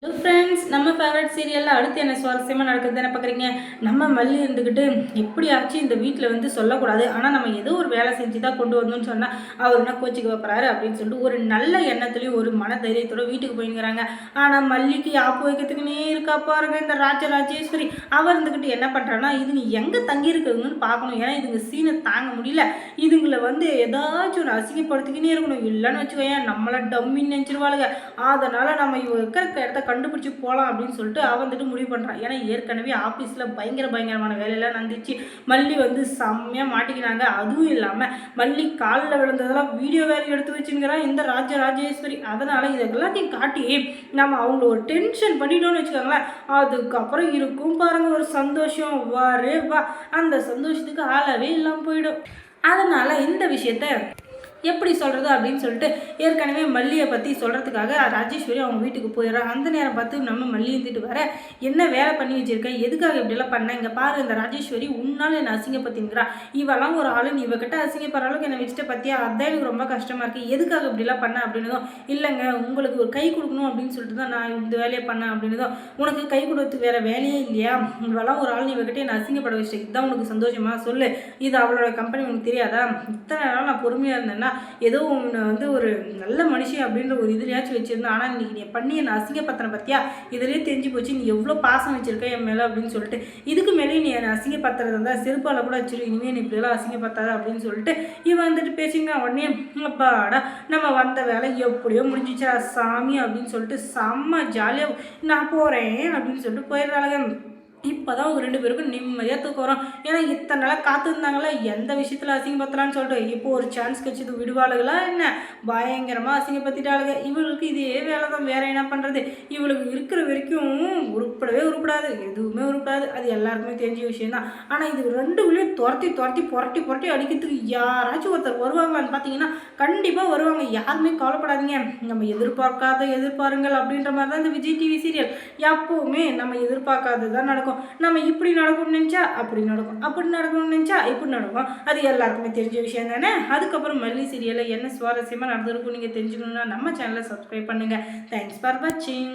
Hello friends. Friends நம்ம favourite சீரியலில் அடுத்து என்ன சுவாரஸ்யமாக நடக்குது என்ன பார்க்குறீங்க நம்ம மல்லி இருந்துக்கிட்டு எப்படியாச்சும் இந்த வீட்டில் வந்து சொல்லக்கூடாது. ஆனால் நம்ம ஏதோ ஒரு வேலை செஞ்சு தான் கொண்டு வந்தோம்னு சொன்னால் அவர் என்ன கோச்சிக்கு வைப்பறாரு அப்படின்னு சொல்லிட்டு ஒரு நல்ல எண்ணத்துலேயும் ஒரு மன தைரியத்தோட வீட்டுக்கு போய்ங்கிறாங்க ஆனால் மல்லிக்கு ஆப்பு வைக்கிறதுக்குன்னே இருக்கா பாருங்க இந்த ராஜராஜேஸ்வரி. அவர் இருந்துக்கிட்டு என்ன பண்ணுறான்னா இதுங்க எங்கே தங்கியிருக்குதுங்கன்னு பார்க்கணும். ஏன்னா இதுங்க சீனை தாங்க முடியல. இதுங்களை வந்து ஏதாச்சும் ஒரு அசிங்கப்படுத்திக்கினே இருக்கணும். இல்லைன்னு வச்சுக்கோயேன் நம்மளை டம்மின்னு நினச்சிருவாளுங்க. அதனால் நம்ம இவ இருக்கிற இடத்த கண்டுபிடிச்சி போகலாம் அப்படின்னு சொல்லிட்டு அவன் வந்துட்டு முடிவு பண்ணுறான் ஏன்னா ஏற்கனவே ஆஃபீஸில் பயங்கர பயங்கரமான வேலையெல்லாம் நடந்துச்சு. மல்லி வந்து செம்மையாக மாட்டிக்கிறாங்க அதுவும் இல்லாமல் மல்லி காலில் விழுந்ததெல்லாம் வீடியோ வேலை எடுத்து வச்சுங்கிறான் இந்த ராஜ ராஜேஸ்வரி. அதனால் இதெல்லாத்தையும் காட்டி நம்ம அவங்கள ஒரு டென்ஷன் பண்ணிட்டோம்னு வச்சுக்கோங்களேன். அதுக்கப்புறம் இருக்கும் பாருங்கள் ஒரு சந்தோஷம். வாரே வா. அந்த சந்தோஷத்துக்கு ஆளவே இல்லாமல் போயிடும். அதனால் இந்த விஷயத்த எப்படி சொல்கிறது அப்படின்னு சொல்லிட்டு ஏற்கனவே மல்லியை பற்றி சொல்கிறதுக்காக ராஜேஸ்வரி அவங்க வீட்டுக்கு போயிடுறான் அந்த நேரம் பார்த்து நம்ம மல்லி இருந்துட்டு வர என்ன வேலை பண்ணி வச்சுருக்கேன் எதுக்காக இப்படிலாம் பண்ண? இங்கே பாரு இந்த ராஜேஸ்வரி உன்னால் என்னை அசிங்கப்படுத்திங்கிறா இவெல்லாம் ஒரு ஆளு நீ இவகிட்ட அசிங்கப்படுற அளவுக்கு என்னை வச்சுட்டு பற்றியா அதான் எனக்கு ரொம்ப கஷ்டமாக இருக்குது எதுக்காக இப்படிலாம் பண்ண? அப்படின்னதும் இல்லைங்க உங்களுக்கு ஒரு கை கொடுக்கணும் அப்படின்னு சொல்லிட்டு தான் நான் இந்த வேலையை பண்ணேன் அப்படின்னதும் உனக்கு கை கொடுத்து வேறு வேலையே இல்லையா? இவெல்லாம் ஒரு ஆள் நீ இவகிட்ட என்னை அசிங்கப்பட வச்சுட்டு இதுதான் உனக்கு சந்தோஷமாக சொல்லு. இது அவளோட கம்பெனி உனக்கு தெரியாதா? இத்தனை நாள் நான் பொறுமையாக இருந்தேன்னா ஏதோ உன்னை வந்து ஒரு நல்ல மனுஷன் அப்படின்ற ஒரு இதுலையாச்சும் வச்சுருந்தேன் ஆனால் இன்றைக்கி நீ பண்ணி என்னை அசிங்கப்படுத்தின பற்றியா இதுலேயே தெரிஞ்சு போச்சு நீ எவ்வளோ பாசம் வச்சுருக்க என் மேலே அப்படின்னு சொல்லிட்டு இதுக்கு மேலேயும் நீ என்னை அசிங்கப்படுத்துறது இருந்தால் செருப்பால் கூட வச்சிரு இனிமேல் நீ இப்படியெல்லாம் அசிங்கப்படுத்தாத அப்படின்னு சொல்லிட்டு இவன் வந்துட்டு பேசிங்கன்னா உடனே அப்பாடா நம்ம வந்த வேலை எப்படியோ முடிஞ்சிச்சா சாமி அப்படின்னு சொல்லிட்டு செம்ம ஜாலியாக நான் போகிறேன் அப்படின்னு சொல்லிட்டு போயிடுறாங்க இப்போ தான் அவங்க ரெண்டு பேருக்கும் நிம்மதியாக தூக்கம் வரும். ஏன்னா இத்தனை நாளாக காத்திருந்தாங்களா எந்த விஷயத்தில் அசிங்கப்படுத்தலான்னு சொல்லிட்டு இப்போ ஒரு சான்ஸ் கிடைச்சது விடுவாளுகளா என்ன? பயங்கரமாக அசிங்கப்படுத்திட்டாளுங்க இவளுக்கு இதே வேலை தான் வேற என்ன பண்ணுறது இவளுக்கு இருக்கிற வரைக்கும் உருப்படவே உருப்படாது எதுவுமே உருப்படாது. அது எல்லாருக்குமே தெரிஞ்ச விஷயம்தான். ஆனால் இது ரெண்டு வழியும் துரத்தி துரத்தி புரட்டி புரட்டி அடிக்கிறதுக்கு யாராச்சும் ஒருத்தர் வருவாங்களான்னு பார்த்தீங்கன்னா கண்டிப்பாக வருவாங்க. யாருமே கவலைப்படாதீங்க. நம்ம எதிர்பார்க்காத எதிர்பாருங்கள் அப்படின்ற மாதிரி தான் இந்த விஜய் டிவி சீரியல் எப்போவுமே நம்ம எதிர்பார்க்காதது தான் நடக்கும். நம்ம இப்படி நடக்கும்னு நினச்சா அப்படி நடக்கும். அப்படி நடக்கணும்னு நினச்சா இப்படி நடக்கும். அது எல்லாருக்குமே தெரிஞ்ச விஷயம் தானே? அதுக்கப்புறம் மல்லி சீரியலில் என்ன சுவாரஸ்யமாக நடந்திருக்கும் நீங்கள் தெரிஞ்சுக்கணுன்னா நம்ம சேனலை சப்ஸ்கிரைப் பண்ணுங்கள் தேங்க்ஸ் ஃபார் வாட்சிங்